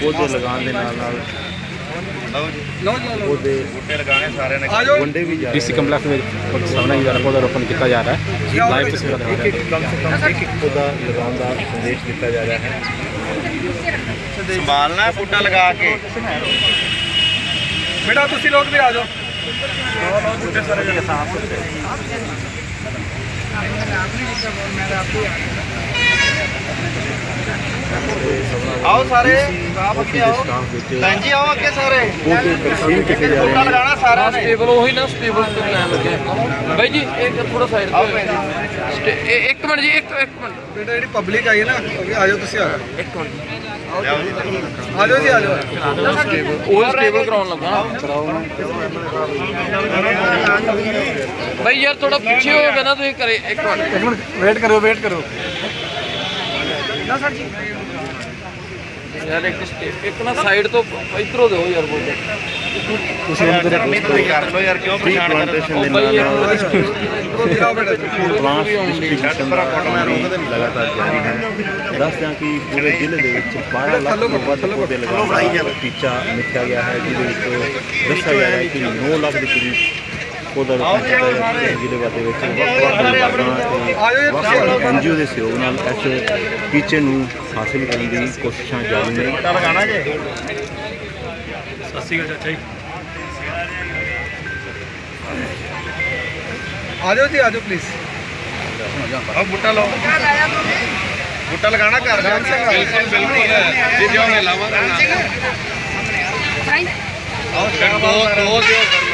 ਪੌਦੇ ਲਗਾਉਣ ਦੇ ਨਾਲ ਨਾਲ। ਪੌਦੇ। ਬੂਟੇ ਲਗਾਣੇ ਸਾਰਿਆਂ ਨੇ। ਵੰਡੇ ਵੀ ਜਾ ਡੀਸੀ ਕੰਪਲੈਕਸ ਵਿੱਚ ਸਾਹਮਣੇ ਹੀ ਪੌਦਾ ਰੋਪਣ ਕੀਤਾ ਜਾ ਰਿਹਾ ਹੈ। ਲਾਈਵ ਤਸਵੀਰਾਂ ਦਿਖਾ ਰਹੇ ਹਾਂ। ਕਮ ਸੇ ਕਮ ਇੱਕ ਇੱਕ ਪੌਦਾ ਲਗਾਉਣ ਦਾ ਸੰਦੇਸ਼ ਦਿੱਤਾ ਜਾ ਰਿਹਾ ਹੈ। ਸੰਭਾਲਣਾ ਹੈ ਬੂਟਾ ਲਗਾ ਕੇ। ਬੇਟਾ ਤੁਸੀਂ ਲੋਕ ਵੀ ਆ ਜਾਓ। ਸਾਰੇ ਆਓ ਅੱਗੇ ਸਾਰੇ। ਪੌਦੇ ਤਕਸੀਮ ਕੀਤੇ ਜਾ ਬੂਟਾ ਰਹੇ ਹਨ ਲਗਾਣਾ ਸਾਰਿਆਂ ਨੇ। ਸਟੇਬਲ ਉਹੀ ਨਾ ਸਟੇਬਲ ਤੇ ਲੈਣ ਲੱਗੇ। ਬਾਈ ਜੀ ਇੱਕ ਥੋੜਾ ਸਾਈਡ ਆਓ ਭੈਣ ਜੀ। ਇੱਕ ਮਿੰਟ ਜੀ ਇੱਕ ਇੱਕ ਮਿੰਟ। ਬੇਟਾ ਜਿਹੜੀ ਪਬਲਿਕ ਆਈ ਹੈ ਨਾ ਅੱਗੇ ਆ ਜਾਓ ਤੁਸੀਂ ਆ ਜਾਓ। ਇੱਕ ਮਿੰਟ। ਆ ਜਾਓ ਜੀ ਆ ਜਾਓ। ਉਹ ਸਟੇਬਲ ਕਰਾਉਣ ਲੱਗਾ ਬਾਈ ਯਾਰ ਥੋੜਾ ਪਿੱਛੇ ਹੋ ਗਿਆ ਨਾ ਤੁਸੀਂ ਕਰੇ ਇੱਕ ਮਿੰਟ। ਇੱਕ ਮਿੰਟ ਵੇਟ ਕਰੋ ਵੇਟ ਕਰੋ ਯਾਰ ਇੱਕ ਸਟੇ- ਇੱਕ ਨਾ ਸਾਈਡ ਤੋਂ ਇਧਰੋਂ ਦਿਓ ਯਾਰ ਬੋਲ ਤੁਸੀਂ ਉਹਨਾਂ ਦੇ ਤੁਸੀਂ ਕਰ ਲਓ ਯਾਰ ਕਿਉਂ ਟ੍ਰੀ ਪਰੇਸ਼ਾਨ ਦੇ ਬਾਈ ਨਾਲ ਨਾਲ ਪਲਾਂਟ ਡਿਸਟ੍ਰੀਬਿਊਸ਼ਨ ਦਾ ਕੰਮ ਲਗਾਤਾਰ ਜਾਰੀ ਹੈ। ਦੱਸਦੇ ਹਾਂ ਕਿ ਪੂਰੇ ਜ਼ਿਲ੍ਹੇ ਦੇ ਵਿੱਚ 12 ਲੱਖ ਤੋਂ ਵੱਧ ਪੌਦੇ ਲਗਾਉਣ ਦਾ ਟੀਚਾ ਮਿੱਥਿਆ ਗਿਆ ਹੈ ਜਿਹਦੇ ਵਿੱਚ ਦੱਸਿਆ ਗਿਆ ਹੈ ਕਿ 9 ਲੱਖ ਦੇ ਕਰੀਬ ਹੈ ਜਿਹਦੇ ਵਾਦੇ ਵਿੱਚ ਵੱਖ-ਵੱਖ ਐਨਜੀਓ ਦੇ ਸਹਿਯੋਗ ਨਾਲ ਇਸ ਟੀਚੇ ਨੂੰ ਹਾਸਿਲ ਕਰਨ ਦੀ ਕੋਸ਼ਿਸ਼ਾਂ ਜਾਰੀ ਨੇ। ਬੂਟਾ ਲਗਾਣਾ ਜੇ। ਆ ਜਾਓ ਜੀ ਆ ਜਾਓ ਪਲੀਜ਼ ਆਓ ਬੂਟਾ ਲਾਓ। ਬੂਟਾ ਲਗਾਣਾ ਘਰ ਜਾ ਕੇ ਬਿਲਕੁਲ ਬਿਲਕੁਲ। ਜੀ ਜਿਉਂ ਮੈਂ ਲਾਵਾਂਗਾ ਆਓ ਦੋ ਦੋ ਦਿਓ।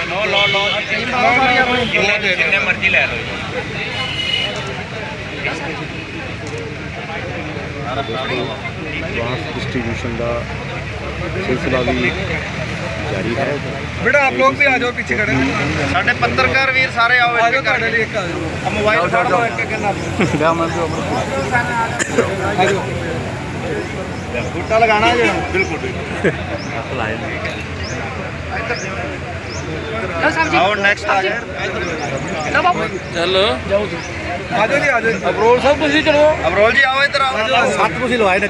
ਜਿੰਨੇ ਮਰਜ਼ੀ ਲੈ ਲਓ ਡਿਸਟ੍ਰੀਬਿਊਸ਼ਨ ਦਾ ਸਿਲਸਿਲਾ ਵੀ ਜਾਰੀ ਹੈ। ਬੇਟਾ ਆਪ ਲੋग ਵੀ ਆ ਜਾਓ ਪਿੱਛੇ ਖੜੇ। ਸਾਡੇ ਪੱਤਰਕਾਰ ਵੀਰ ਸਾਰੇ ਆਓ ਇੱਕ ਤੁਹਾਡੇ ਲਈ ਇੱਕ ਆ ਜਾਓ ਮੋਬਾਈਲ ਫੜ ਲਓ ਇੱਕ ਇੱਕ ਨਾਲ ਆ ਜਾਓ ਬੂਟਾ ਲਗਾਣਾ ਜੀ ਬਿਲਕੁਲ ਆਓ ਨੈਕਸਟ ਆ ਜਾਓ ਚੱਲ ਆ ਜਾਓ ਜੀ ਆ ਜਾਓ ਜੀ। ਅਬਰੋਲ ਸਾਹਿਬ ਤੁਸੀਂ ਚਲੋ। ਅਬਰੋਲ ਜੀ ਆਓ ਇੱਧਰ ਆਓ। ਸੱਤ ਤੁਸੀਂ ਲਵਾਏ ਆ ਜਾਓ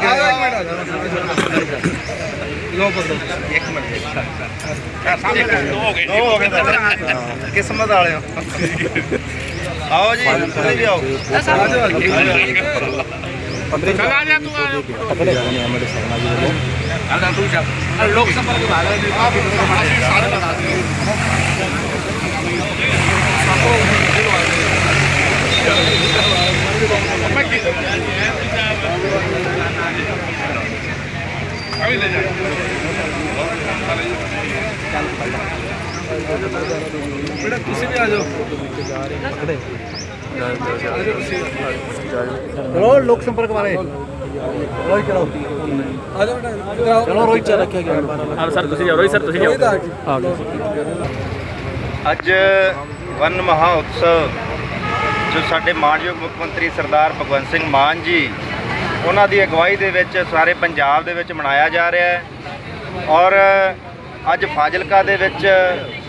ਲੋ ਪੜੋ ਇੱਕ ਮਿੰਟ। ਦੋ ਹੋ ਗਏ। ਦੋ ਹੋ ਗਏ। ਕਿਸਮਤ ਵਾਲਿਓ ਆਓ ਜੀ ਤੁਸੀਂ ਵੀ ਆਓ। ਆ ਜਾਓ ਆ ਜਾਓ। ਚਲ ਆ ਜਾ। ਤੂੰ ਆ ਜਾ ਜਾ ਰਹੇ ਨੇ ਐਮਐਲਏ ਸਾਹਿਬਾਨ ਜੀ ਵੱਲੋਂ ਬੇਟਾ ਤੁਸੀਂ ਵੀ ਆ ਹਾਂ ਸਰ ਤੁਸੀਂ ਜਾਓ। ਸਰ ਤੁਸੀਂ ਆ। ਅੱਜ ਵਨ ਮਹਾ ਉਤਸਵ ਜੋ ਸਾਡੇ ਮਾਨਯੋਗ ਮੁੱਖ ਮੰਤਰੀ ਸਰਦਾਰ ਭਗਵੰਤ ਸਿੰਘ ਮਾਨ ਜੀ ਉਹਨਾਂ ਦੀ ਅਗਵਾਈ ਦੇ ਵਿੱਚ ਸਾਰੇ ਪੰਜਾਬ ਦੇ ਵਿੱਚ ਮਨਾਇਆ ਜਾ ਰਿਹਾ ਹੈ। ਔਰ ਅੱਜ ਫਾਜ਼ਿਲਕਾ ਦੇ ਵਿੱਚ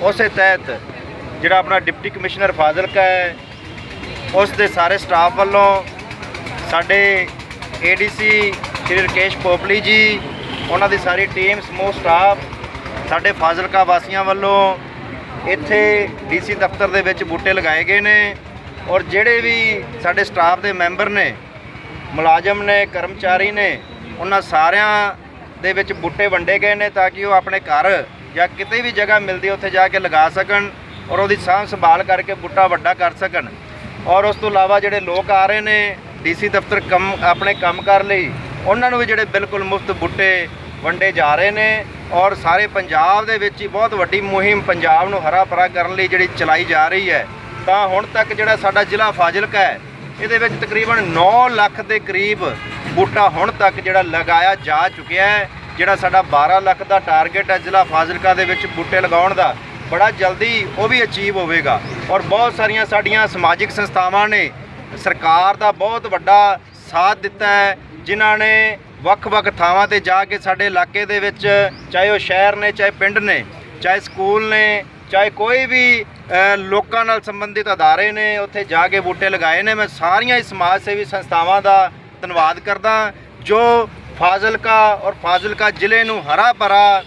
ਉਸੇ ਤਹਿਤ ਜਿਹੜਾ ਆਪਣਾ ਡਿਪਟੀ ਕਮਿਸ਼ਨਰ ਫਾਜ਼ਿਲਕਾ ਹੈ ਉਸ ਦੇ ਸਾਰੇ ਸਟਾਫ ਵੱਲੋਂ ਸਾਡੇ ਏਡੀਸੀ ਸ਼੍ਰੀ ਰਕੇਸ਼ ਪੋਪਲੀ ਜੀ, ਉਹਨਾਂ ਦੀ ਸਾਰੀ ਟੀਮ ਸਮੂਹ ਸਟਾਫ ਸਾਡੇ ਫਾਜ਼ਿਲਕਾ ਵਾਸੀਆਂ ਵੱਲੋਂ ਇੱਥੇ ਡੀਸੀ ਦਫ਼ਤਰ ਦੇ ਵਿੱਚ ਬੂਟੇ ਲਗਾਏ ਗਏ ਨੇ ਔਰ ਜਿਹੜੇ ਵੀ ਸਾਡੇ ਸਟਾਫ ਦੇ ਮੈਂਬਰ ਨੇ, ਮੁਲਾਜ਼ਮ ਨੇ, ਕਰਮਚਾਰੀ ਨੇ, ਉਹਨਾਂ ਸਾਰਿਆਂ ਦੇ ਵਿੱਚ ਬੂਟੇ ਵੰਡੇ ਗਏ ਨੇ ਤਾਂ ਕਿ ਉਹ ਆਪਣੇ ਘਰ ਜਾਂ ਕਿਤੇ ਵੀ ਜਗ੍ਹਾ ਮਿਲਦੀ ਉੱਥੇ ਜਾ ਕੇ ਲਗਾ ਸਕਣ ਔਰ ਉਹਦੀ ਸਾਂਭ ਸੰਭਾਲ ਕਰਕੇ ਬੂਟਾ ਵੱਡਾ ਕਰ ਸਕਣ। ਔਰ ਉਸ ਤੋਂ ਇਲਾਵਾ ਜਿਹੜੇ ਲੋਕ ਆ ਰਹੇ ਨੇ ਡੀਸੀ ਦਫ਼ਤਰ ਕੰਮ, ਆਪਣੇ ਕੰਮ ਕਰ ਲਈ। ਉਹਨਾਂ ਨੂੰ ਵੀ ਜਿਹੜੇ ਬਿਲਕੁਲ ਮੁਫਤ ਬੂਟੇ ਵੰਡੇ ਜਾ ਰਹੇ ਨੇ ਔਰ ਸਾਰੇ ਪੰਜਾਬ ਦੇ ਵਿੱਚ ਹੀ ਬਹੁਤ ਵੱਡੀ ਮੁਹਿੰਮ ਪੰਜਾਬ ਨੂੰ ਹਰਾ ਭਰਾ ਕਰਨ ਲਈ ਜਿਹੜੀ ਚਲਾਈ ਜਾ ਰਹੀ ਹੈ। ਤਾਂ ਹੁਣ ਤੱਕ ਜਿਹੜਾ ਸਾਡਾ ਜ਼ਿਲ੍ਹਾ ਫਾਜ਼ਿਲਕਾ ਹੈ, ਇਹਦੇ ਵਿੱਚ ਤਕਰੀਬਨ 9 ਲੱਖ ਦੇ ਕਰੀਬ ਬੂਟਾ ਹੁਣ ਤੱਕ ਜਿਹੜਾ ਲਗਾਇਆ ਜਾ ਚੁੱਕਿਆ ਹੈ, ਜਿਹੜਾ ਸਾਡਾ 12 ਲੱਖ ਦਾ ਟਾਰਗੇਟ ਹੈ ਜ਼ਿਲ੍ਹਾ ਫਾਜ਼ਿਲਕਾ ਦੇ ਵਿੱਚ ਬੂਟੇ ਲਗਾਉਣ ਦਾ। ਬੜਾ ਜਲਦੀ ਉਹ ਵੀ ਅਚੀਵ ਹੋਵੇਗਾ। ਔਰ ਬਹੁਤ ਸਾਰੀਆਂ ਸਾਡੀਆਂ ਸਮਾਜਿਕ ਸੰਸਥਾਵਾਂ ਨੇ ਸਰਕਾਰ ਦਾ ਬਹੁਤ ਵੱਡਾ ਸਾਥ ਦਿੱਤਾ ਹੈ, ਜਿਨ੍ਹਾਂ ਨੇ ਵੱਖ-ਵੱਖ ਥਾਵਾਂ ਤੇ ਜਾ ਕੇ ਸਾਡੇ ਇਲਾਕੇ ਦੇ ਵਿੱਚ ਚਾਹੇ ਉਹ ਸ਼ਹਿਰ ਨੇ, ਚਾਹੇ ਪਿੰਡ ਨੇ, ਚਾਹੇ ਸਕੂਲ ਨੇ, ਚਾਹੇ ਕੋਈ ਵੀ ਲੋਕਾਂ ਨਾਲ ਸੰਬੰਧਿਤ ਅਦਾਰੇ ਨੇ, ਉੱਥੇ ਜਾ ਕੇ ਬੂਟੇ ਲਗਾਏ ਨੇ। ਮੈਂ ਸਾਰੀਆਂ ਹੀ ਸਮਾਜ ਸੇਵੀ ਸੰਸਥਾਵਾਂ ਦਾ ਧੰਨਵਾਦ ਕਰਦਾ, ਜੋ ਫਾਜ਼ਿਲਕਾ ਔਰ ਫਾਜ਼ਿਲਕਾ ਜ਼ਿਲ੍ਹੇ ਨੂੰ ਹਰਾ ਭਰਾ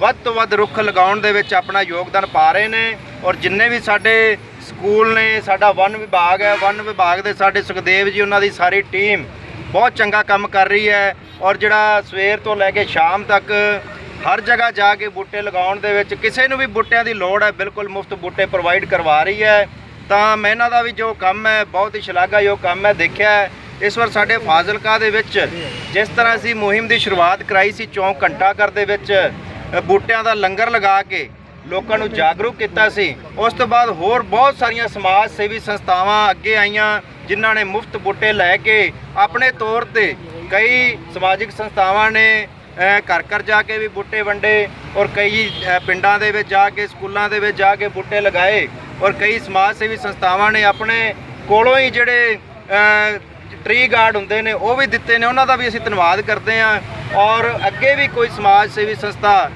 ਵੱਧ ਤੋਂ ਵੱਧ ਰੁੱਖ ਲਗਾਉਣ ਦੇ ਵਿੱਚ ਆਪਣਾ ਯੋਗਦਾਨ ਪਾ ਰਹੇ ਨੇ ਔਰ ਜਿੰਨੇ ਵੀ ਸਾਡੇ ਸਕੂਲ ਨੇ, ਸਾਡਾ ਵਨ ਵਿਭਾਗ ਹੈ, ਵਨ ਵਿਭਾਗ ਦੇ ਸਾਡੇ ਸੁਖਦੇਵ ਜੀ, ਉਹਨਾਂ ਦੀ ਸਾਰੀ ਟੀਮ ਬਹੁਤ ਚੰਗਾ ਕੰਮ ਕਰ ਰਹੀ ਹੈ ਔਰ ਜਿਹੜਾ ਸਵੇਰ ਤੋਂ ਲੈ ਕੇ ਸ਼ਾਮ ਤੱਕ ਹਰ ਜਗ੍ਹਾ ਜਾ ਕੇ ਬੂਟੇ ਲਗਾਉਣ ਦੇ ਵਿੱਚ ਕਿਸੇ ਨੂੰ ਵੀ ਬੂਟਿਆਂ ਦੀ ਲੋੜ ਹੈ, ਬਿਲਕੁਲ ਮੁਫਤ ਬੂਟੇ ਪ੍ਰੋਵਾਈਡ ਕਰਵਾ ਰਹੀ ਹੈ। ਤਾਂ ਮੈਂ ਇਹਨਾਂ ਦਾ ਵੀ ਜੋ ਕੰਮ ਹੈ, ਬਹੁਤ ਹੀ ਸ਼ਲਾਘਾਯੋਗ ਕੰਮ ਹੈ, ਦੇਖਿਆ ਇਸ ਵਾਰ ਸਾਡੇ ਫਾਜ਼ਿਲਕਾ ਦੇ ਵਿੱਚ ਜਿਸ ਤਰ੍ਹਾਂ ਅਸੀਂ ਮੁਹਿੰਮ ਦੀ ਸ਼ੁਰੂਆਤ ਕਰਾਈ ਸੀ, ਚੌਂਕ ਘੰਟਾ ਘਰ ਦੇ ਵਿੱਚ ਬੂਟਿਆਂ ਦਾ ਲੰਗਰ ਲਗਾ ਕੇ ਲੋਕਾਂ ਨੂੰ ਜਾਗਰੂਕ ਕੀਤਾ ਸੀ। ਉਸ ਤੋਂ ਬਾਅਦ ਹੋਰ ਬਹੁਤ ਸਾਰੀਆਂ ਸਮਾਜ ਸੇਵੀ ਸੰਸਥਾਵਾਂ ਅੱਗੇ ਆਈਆਂ, ਜਿਨ੍ਹਾਂ ਨੇ ਮੁਫਤ ਬੂਟੇ ਲੈ ਕੇ ਆਪਣੇ ਤੌਰ ਤੇ ਕਈ ਸਮਾਜਿਕ ਸੰਸਥਾਵਾਂ ਨੇ ਘਰ ਘਰ ਜਾ ਕੇ ਵੀ ਬੂਟੇ ਵੰਡੇ ਔਰ ਕਈ ਪਿੰਡਾਂ ਦੇ ਵਿੱਚ ਜਾ ਕੇ, ਸਕੂਲਾਂ ਦੇ ਵਿੱਚ ਜਾ ਕੇ ਬੂਟੇ ਲਗਾਏ ਔਰ ਕਈ ਸਮਾਜ ਸੇਵੀ ਸੰਸਥਾਵਾਂ ਨੇ ਆਪਣੇ ਕੋਲੋਂ ਹੀ ਜਿਹੜੇ ਟਰੀ ਗਾਰਡ ਹੁੰਦੇ ਨੇ, ਉਹ ਵੀ ਦਿੱਤੇ ਨੇ, ਉਹਨਾਂ ਦਾ ਵੀ ਅਸੀਂ ਧੰਨਵਾਦ ਕਰਦੇ ਹਾਂ। ਔਰ ਅੱਗੇ ਵੀ ਕੋਈ ਸਮਾਜ ਸੇਵੀ ਸੰਸਥਾ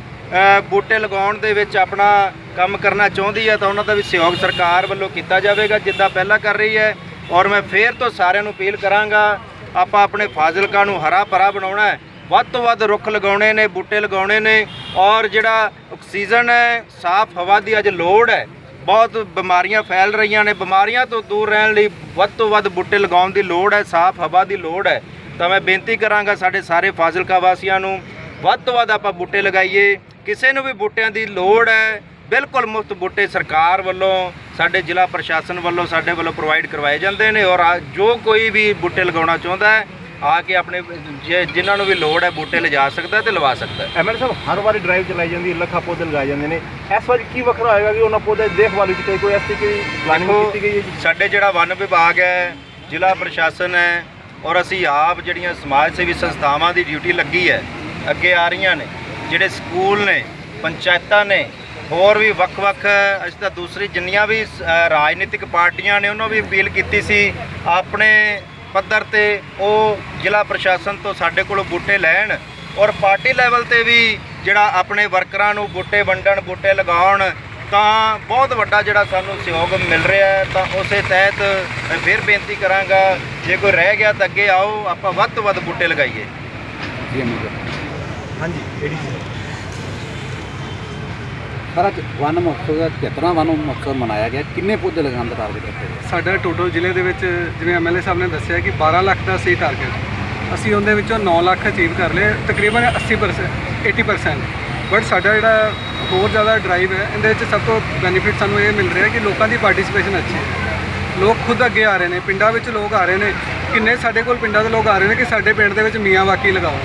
ਬੂਟੇ ਲਗਾਉਣ ਦੇ ਵਿੱਚ ਆਪਣਾ ਕੰਮ ਕਰਨਾ ਚਾਹੁੰਦੀ ਹੈ, ਤਾਂ ਉਹਨਾਂ ਦਾ ਵੀ ਸਹਿਯੋਗ ਸਰਕਾਰ ਵੱਲੋਂ ਕੀਤਾ ਜਾਵੇਗਾ, ਜਿੱਦਾਂ ਪਹਿਲਾਂ ਕਰ ਰਹੀ ਹੈ। ਔਰ ਮੈਂ ਫੇਰ ਤੋਂ ਸਾਰਿਆਂ ਨੂੰ ਅਪੀਲ ਕਰਾਂਗਾ, ਆਪਾਂ ਆਪਣੇ ਫਾਜ਼ਿਲਕਾ ਨੂੰ ਹਰਾ ਭਰਾ ਬਣਾਉਣਾ ਹੈ। ਵੱਧ ਤੋਂ ਵੱਧ ਰੁੱਖ ਲਗਾਉਣੇ ਨੇ, ਬੂਟੇ ਲਗਾਉਣੇ ਨੇ। ਔਰ ਜਿਹੜਾ ਆਕਸੀਜਨ ਹੈ, ਸਾਫ਼ ਹਵਾ ਦੀ ਅੱਜ ਲੋੜ ਹੈ ਬਹੁਤ ਬਿਮਾਰੀਆਂ ਫੈਲ ਰਹੀਆਂ ਨੇ। ਬਿਮਾਰੀਆਂ ਤੋਂ ਦੂਰ ਰਹਿਣ ਲਈ ਵੱਧ ਤੋਂ ਵੱਧ ਬੂਟੇ ਲਗਾਉਣ ਦੀ ਲੋੜ ਹੈ, ਸਾਫ਼ ਹਵਾ ਦੀ ਲੋੜ ਹੈ। ਤਾਂ ਮੈਂ ਬੇਨਤੀ ਕਰਾਂਗਾ ਸਾਡੇ ਸਾਰੇ ਫਾਜ਼ਿਲਕਾ ਵਾਸੀਆਂ ਨੂੰ, ਵੱਧ ਤੋਂ ਵੱਧ ਆਪਾਂ ਬੂਟੇ ਲਗਾਈਏ। ਕਿਸੇ ਨੂੰ ਵੀ ਬੂਟਿਆਂ ਦੀ ਲੋੜ ਹੈ, ਬਿਲਕੁਲ ਮੁਫਤ ਬੂਟੇ ਸਰਕਾਰ ਵੱਲੋਂ, ਸਾਡੇ ਜ਼ਿਲ੍ਹਾ ਪ੍ਰਸ਼ਾਸਨ ਵੱਲੋਂ, ਸਾਡੇ ਵੱਲੋਂ ਪ੍ਰੋਵਾਈਡ ਕਰਵਾਏ ਜਾਂਦੇ ਨੇ ਔਰ ਜੋ ਕੋਈ ਵੀ ਬੂਟੇ ਲਗਾਉਣਾ ਚਾਹੁੰਦਾ ਹੈ ਆ ਕੇ ਆਪਣੇ ਜੇ- ਜਿਨ੍ਹਾਂ ਨੂੰ ਵੀ ਲੋੜ ਹੈ ਬੂਟੇ ਲਿਜਾ ਸਕਦਾ ਤੇ ਲਵਾ ਸਕਦਾ ਐਮਐਲ ਸਾਹਿਬ ਹਰ ਵਾਰੀ ਡਰਾਈਵ ਚਲਾਈ ਜਾਂਦੀ ਹੈ ਲੱਖਾਂ ਪੌਦੇ ਲਗਾਏ ਜਾਂਦੇ ਨੇ। ਇਸ ਵਾਰੀ ਕੀ ਵੱਖਰਾ ਹੋਏਗਾ ਕਿ ਉਹਨਾਂ ਪੌਦੇ ਦੀ ਦੇਖਭਾਲ ਵਿੱਚ ਕੋਈ ਕੋਈ ਤਰੀਕੇ ਦੀ ਪਲਾਨਿੰਗ ਦੇਖੋ, ਕੀਤੀ ਗਈ ਹੈ ਜੀ? ਸਾਡੇ ਜਿਹੜਾ ਵਨ ਵਿਭਾਗ ਹੈ ਜ਼ਿਲ੍ਹਾ ਪ੍ਰਸ਼ਾਸਨ ਹੈ ਔਰ ਅਸੀਂ ਆਪ ਜਿਹੜੀਆਂ ਸਮਾਜ ਸੇਵੀ ਸੰਸਥਾਵਾਂ ਦੀ ਡਿਊਟੀ ਲੱਗੀ ਹੈ ਅੱਗੇ ਆ ਰਹੀਆਂ ਨੇ। ਜਿਹੜੇ ਸਕੂਲ ਨੇ ਪੰਚਾਇਤਾਂ ਨੇ ਹੋਰ ਵੀ ਵੱਖ-ਵੱਖ ਅਸੀਂ ਤਾਂ ਦੂਸਰੀ ਜਿੰਨੀਆਂ ਵੀ ਅ, ਰਾਜਨੀਤਿਕ ਪਾਰਟੀਆਂ ਨੇ ਉਹਨਾਂ ਵੀ ਅਪੀਲ ਕੀਤੀ ਸੀ ਆਪਣੇ ਪੱਧਰ ਤੇ ਉਹ ਜ਼ਿਲ੍ਹਾ ਪ੍ਰਸ਼ਾਸਨ ਤੋਂ ਸਾਡੇ ਕੋਲੋਂ ਬੂਟੇ ਲੈਣ ਔਰ ਪਾਰਟੀ ਲੈਵਲ ਤੇ ਵੀ ਜਿਹੜਾ ਆਪਣੇ ਵਰਕਰਾਂ ਨੂੰ ਬੂਟੇ ਵੰਡਣ ਬੂਟੇ ਲਗਾਉਣ ਤਾਂ ਬਹੁਤ ਵੱਡਾ ਜਿਹੜਾ ਸਾਨੂੰ ਸਹਿਯੋਗ ਮਿਲ ਰਿਹਾ ਹੈ। ਤਾਂ ਉਸੇ ਤਹਿਤ ਮੈਂ ਫਿਰ ਬੇਨਤੀ ਕਰਾਂਗਾ ਜੇ ਕੋਈ ਰਹਿ ਗਿਆ ਤਾਂ ਅੱਗੇ ਆਓ ਆਪਾਂ ਵੱਧ ਤੋਂ ਵੱਧ ਬੂਟੇ ਲਗਾਈਏ। ਹਾਂਜੀ ਏਡੀਸੀ ਸਾਰਾ ਵਨ ਮਹੋਤਸਵ ਦਾ 73ਵਾਂ ਵਨ ਮਹੋਤਸਵ ਮਨਾਇਆ ਗਿਆ। ਕਿੰਨੇ ਪੌਦੇ ਲਗਾਉਣ ਦਾ ਟਾਰਗੇਟ ਰੱਖਿਆ ਗਿਆ ਸਾਡਾ ਟੋਟਲ ਜ਼ਿਲ੍ਹੇ ਦੇ ਵਿੱਚ ਜਿਵੇਂ ਐਮਐਲਏ ਸਾਹਿਬ ਨੇ ਦੱਸਿਆ ਕਿ 12 ਲੱਖ ਦਾ ਸੀ ਟਾਰਗੇਟ ਅਸੀਂ ਉਹਦੇ ਵਿੱਚੋਂ 9 ਲੱਖ ਅਚੀਵ ਕਰ ਲਏ, ਤਕਰੀਬਨ 80% 80% ਬਟ ਸਾਡਾ ਜਿਹੜਾ ਹੋਰ ਜ਼ਿਆਦਾ ਡਰਾਈਵ ਹੈ, ਇਹਦੇ ਵਿੱਚ ਸਭ ਤੋਂ ਬੈਨੀਫਿਟ ਸਾਨੂੰ ਇਹ ਮਿਲ ਰਿਹਾ ਕਿ ਲੋਕਾਂ ਦੀ ਪਾਰਟਿਸਿਪੇਸ਼ਨ ਅੱਛੀ ਹੈ। ਲੋਕ ਖੁਦ ਅੱਗੇ ਆ ਰਹੇ ਨੇ, ਪਿੰਡਾਂ ਵਿੱਚ ਲੋਕ ਆ ਰਹੇ ਨੇ। ਕਿੰਨੇ ਸਾਡੇ ਕੋਲ ਪਿੰਡਾਂ ਦੇ ਲੋਕ ਆ ਰਹੇ ਨੇ ਕਿ ਸਾਡੇ ਪਿੰਡ ਦੇ ਵਿੱਚ ਮੀਆਂ ਵਾਕੀ ਲਗਾਓ।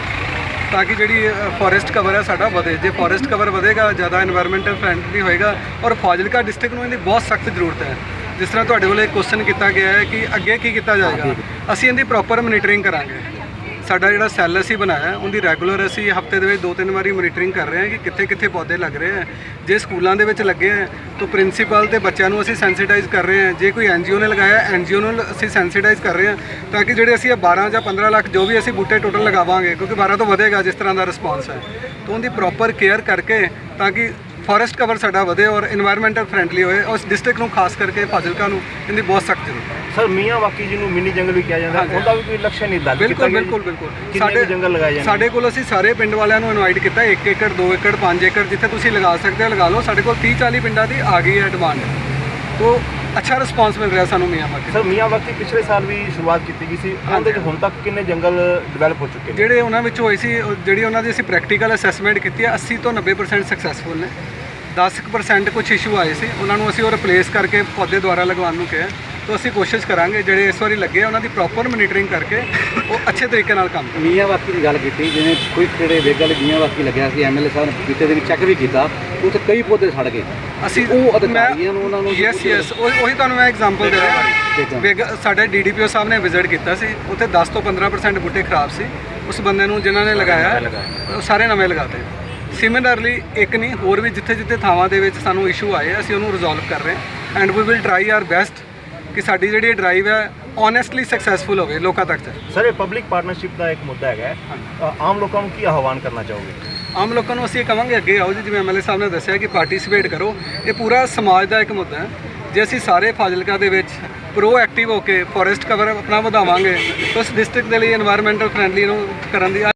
ਤਾਂ ਕਿ ਜਿਹੜੀ ਫੋਰੈਸਟ ਕਵਰ ਹੈ ਸਾਡਾ ਵਧੇ। ਜੇ ਫੋਰੈਸਟ ਕਵਰ ਵਧੇਗਾ ਜ਼ਿਆਦਾ এনवायरमेंटਲ ਫਰੈਂਡਲੀ ਹੋਏਗਾ ਔਰ ਫਾਜ਼ਿਲਕਾ ਡਿਸਟ੍ਰਿਕਟ ਨੂੰ ਇਹਦੀ ਬਹੁਤ ਸਖਤ ਜ਼ਰੂਰਤ ਹੈ। ਜਿਸ ਤਰ੍ਹਾਂ ਤੁਹਾਡੇ ਕੋਲ ਇਹ ਕੁਐਸਚਨ ਕੀਤਾ ਗਿਆ ਹੈ ਕਿ ਅੱਗੇ ਕੀ ਕੀਤਾ ਜਾਏਗਾ। ਅਸੀਂ ਇਹਦੀ ਪ੍ਰੋਪਰ ਮੋਨੀਟਰਿੰਗ ਕਰਾਂਗੇ। ਸਾਡਾ ਜਿਹੜਾ ਸੈੱਲ ਅਸੀਂ ਬਣਾਇਆ, ਉਹਦੀ ਰੈਗੂਲਰ ਅਸੀਂ ਹਫ਼ਤੇ ਦੇ ਵਿੱਚ ਦੋ ਤਿੰਨ ਵਾਰੀ ਮੋਨੀਟਰਿੰਗ ਕਰ ਰਹੇ ਹਾਂ ਕਿ ਕਿੱਥੇ ਕਿੱਥੇ ਪੌਦੇ ਲੱਗ ਰਹੇ ਹੈ। ਜੇ ਸਕੂਲਾਂ ਦੇ ਵਿੱਚ ਲੱਗੇ ਹੈ, ਤਾਂ ਪ੍ਰਿੰਸੀਪਲ ਤੇ ਬੱਚਿਆਂ ਨੂੰ ਅਸੀਂ ਸੈਂਸਿਟਾਈਜ਼ ਕਰ ਰਹੇ ਹਾਂ। ਜੇ ਕੋਈ ਐਨਜੀਓ ਨੇ ਲਗਾਇਆ ਐਨਜੀਓ ਨੂੰ ਅਸੀਂ ਸੈਂਸਿਟਾਈਜ਼ ਕਰ ਰਹੇ ਹਾਂ ਤਾਂ ਕਿ ਜਿਹੜੇ ਅਸੀਂ ਇਹ 12 ਜਾਂ 15 ਲੱਖ ਜੋ ਵੀ ਅਸੀਂ ਬੂਟੇ ਟੋਟਲ ਲਗਾਵਾਂਗੇ, ਕਿਉਂਕਿ 12 ਤੋਂ ਵਧੇਗਾ ਜਿਸ ਤਰ੍ਹਾਂ ਦਾ ਰਿਸਪਾਂਸ ਹੈ। ਤਾਂ ਉਹਦੀ ਪ੍ਰੋਪਰ ਕੇਅਰ ਕਰਕੇ ਤਾਂ ਕਿ ਫੋਰੈਸਟ ਕਵਰ ਸਾਡਾ ਵਧੇ ਔਰ এনवायरमेंटਲ ਫਰੈਂਡਲੀ ਹੋਏ ਉਸ ਡਿਸਟ੍ਰਿਕਟ ਨੂੰ ਖਾਸ ਕਰਕੇ ਫਾਜ਼ਿਲਕਾ ਨੂੰ ਇਹਦੀ ਬਹੁਤ ਸਖਤ ਜ਼ਰੂਰਤ ਹੈ। ਸਰ ਮੀਆਂ ਵਾਕੀ ਜਿਹਨੂੰ ਮਿੰਨੀ ਜੰਗਲ ਵੀ ਕਿਹਾ ਜਾਂਦਾ ਉਹਦਾ ਵੀ ਕੋਈ ਲਕਸ਼ਣ ਨਹੀਂ ਦੱਸ ਬਿਲਕੁਲ ਬਿਲਕੁਲ ਸਾਡੇ ਜੰਗਲ ਲਗਾਏ ਜਾਂਦੇ? ਸਾਡੇ ਕੋਲ ਅਸੀਂ ਸਾਰੇ ਪਿੰਡ ਵਾਲਿਆਂ ਨੂੰ ਇਨਵਾਈਟ ਕੀਤਾ 1 ਏਕੜ 2 ਏਕੜ 5 ਏਕੜ ਜਿੱਥੇ ਤੁਸੀਂ ਲਗਾ ਸਕਦੇ ਹੋ ਲਗਾ ਲਓ। ਸਾਡੇ ਕੋਲ 30 40 ਪਿੰਡਾਂ ਦੀ ਆ ਗਈ ਹੈ ਡਿਮਾਂਡ ਤੋਂ ਅੱਛਾ ਰਿਸਪਾਂਸ ਮਿਲ ਰਿਹਾ ਸਾਨੂੰ ਮੀਆਂ ਮਾਰਕੀਟ ਸਰ ਮੀਆਂ ਵਾਕੀ ਪਿਛਲੇ ਸਾਲ ਵੀ ਸ਼ੁਰੂਆਤ ਕੀਤੀ ਗਈ ਸੀ। ਉਹਦੇ 'ਚ ਹੁਣ ਤੱਕ ਕਿੰਨੇ ਜੰਗਲ ਡਿਵੈਲਪ ਹੋ ਚੁੱਕੇ ਨੇ? ਜਿਹੜੇ ਉਹਨਾਂ ਵਿੱਚ ਹੋਏ ਸੀ ਜਿਹੜੀ ਉਹਨਾਂ ਦੀ ਅਸੀਂ ਪ੍ਰੈਕਟੀਕਲ ਅਸੈਸਮੈਂਟ ਕੀਤੀ ਹੈ 80 ਤੋਂ 90% ਸਕਸੈਸਫੁਲ ਨੇ। 10% ਕੁਝ ਇਸ਼ੂ ਆਏ ਸੀ। ਉਹਨਾਂ ਨੂੰ ਅਸੀਂ ਉਹ ਰਿਪਲੇਸ ਕਰਕੇ ਪੌਦੇ ਦੁਆਰਾ ਲਗਵਾਉਣ ਨੂੰ ਕਿਹਾ। ਤਾਂ ਅਸੀਂ ਕੋਸ਼ਿਸ਼ ਕਰਾਂਗੇ ਜਿਹੜੇ ਇਸ ਵਾਰੀ ਲੱਗੇ ਆ, ਉਹਨਾਂ ਦੀ ਪ੍ਰੋਪਰ ਮੋਨੀਟਰਿੰਗ ਕਰਕੇ ਉਹ ਅੱਛੇ ਤਰੀਕੇ ਨਾਲ ਕੰਮ ਕਰਨ ਮੀਆਂ ਵਾਕੀ ਦੀ ਗੱਲ ਕੀਤੀ ਜਿਵੇਂ ਕੋਈ ਕਿਹੜੇ ਵੇਗਲ ਮੀਆਂ ਵਾਕੀ ਲੱਗਿਆ ਸੀ ਐਮਐਲਏ ਸਾਹਿਬ ਨੇ ਬੀਤੇ ਦਿਨ ਚੈੱਕ ਵੀ ਕੀਤਾ ਉੱਥੇ ਕਈ ਪੌਦੇ ਸੜ ਗਏ। ਅਸੀਂ ਉਹ ਅਧਿਕਾਰੀਆਂ ਨੂੰ ਉਹਨਾਂ ਨੂੰ ਯੈਸ ਯੈਸ ਉਹੀ ਤੁਹਾਨੂੰ ਮੈਂ ਐਗਜ਼ਾਮਪਲ ਦੇ ਰਿਹਾ। ਵੇਗ ਸਾਡੇ ਡੀਡੀਪੀਓ ਸਾਹਿਬ ਨੇ ਵਿਜ਼ਿਟ ਕੀਤਾ ਸੀ ਉੱਥੇ 10 ਤੋਂ 15% ਬੂਟੇ ਖਰਾਬ ਸੀ। ਉਸ ਬੰਦੇ ਨੂੰ ਜਿਨ੍ਹਾਂ ਨੇ ਲਗਾਇਆ ਉਹ ਸਾਰੇ ਨਵੇਂ ਲਗਾਤੇ। ਸਿਮਿਲਰਲੀ ਇੱਕ ਨਹੀਂ ਹੋਰ ਵੀ ਜਿੱਥੇ ਜਿੱਥੇ ਥਾਵਾਂ ਦੇ ਵਿੱਚ ਸਾਨੂੰ ਇਸ਼ੂ ਆਏ ਅਸੀਂ ਉਹਨੂੰ ਰਿਜ਼ੋਲਵ ਕਰ ਰਹੇ ਹਾਂ। And we will try our best ਕਿ ਸਾਡੀ ਜਿਹੜੀ ਇਹ ਡਰਾਈਵ ਹੈ ਓਨੈਸਟਲੀ ਸਕਸੈਸਫੁਲ ਹੋਵੇ ਲੋਕਾਂ ਤੱਕ ਸਰ ਸਰ ਇਹ ਪਬਲਿਕ ਪਾਰਟਨਰਸ਼ਿਪ ਦਾ ਇੱਕ ਮੁੱਦਾ ਹੈਗਾ ਆਮ ਲੋਕਾਂ ਨੂੰ ਕੀ ਆਹਵਾਨ ਕਰਨਾ ਚਾਹੋਗੇ? ਆਮ ਲੋਕਾਂ ਨੂੰ ਅਸੀਂ ਇਹ ਕਹਾਂਗੇ ਅੱਗੇ ਆਓ ਜੀ ਜਿਵੇਂ ਐਮਐਲਏ ਸਾਹਿਬ ਨੇ ਦੱਸਿਆ ਕਿ ਪਾਰਟਿਸਿਪੇਟ ਕਰੋ। ਇਹ ਪੂਰਾ ਸਮਾਜ ਦਾ ਇੱਕ ਮੁੱਦਾ ਹੈ। ਜੇ ਅਸੀਂ ਸਾਰੇ ਫਾਜ਼ਿਲਕਾ ਦੇ ਵਿੱਚ ਪ੍ਰੋ ਐਕਟਿਵ ਹੋ ਕੇ ਫੋਰੈਸਟ ਕਵਰ ਆਪਣਾ ਵਧਾਵਾਂਗੇ ਉਸ ਡਿਸਟ੍ਰਿਕਟ ਦੇ ਲਈ এনवायरमेंटਲ ਫਰੈਂਡਲੀ ਨੂੰ ਕਰਨ ਦੀ